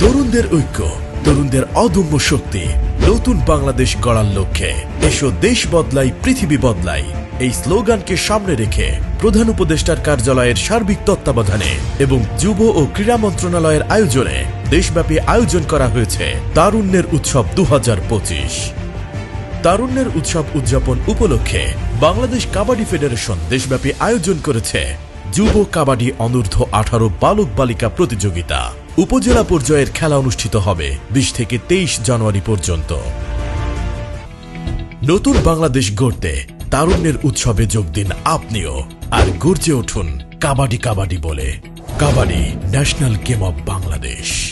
তরুণদের ঐক্য, তরুণদের অদম্য শক্তি, নতুন বাংলাদেশ গড়ার লক্ষ্যে। এসো দেশ বদলাই, পৃথিবী বদলাই। এই স্লোগানকে সামনে রেখে প্রধান উপদেষ্টার কার্যালয়ের সার্বিক তত্ত্বাবধানে এবং যুব ও ক্রীড়া মন্ত্রণালয়ের আয়োজনে দেশব্যাপী আয়োজন করা হয়েছে তারুণ্যের উৎসব দু হাজার পঁচিশ। তারুণ্যের উৎসব উদযাপন উপলক্ষে বাংলাদেশ কাবাডি ফেডারেশন দেশব্যাপী আয়োজন করেছে যুব কাবাডি অনূর্ধ্ব আঠারো বালক বালিকা প্রতিযোগিতা। উপজেলা পর্যায়ের খেলা অনুষ্ঠিত হবে বিশ থেকে তেইশ জানুয়ারি পর্যন্ত। নতুন বাংলাদেশ গড়তে তারুণ্যের উৎসবে যোগ দিন আপনিও আর গর্জে উঠুন কাবাডি কাবাডি বলে। Kabaddi national game of Bangladesh.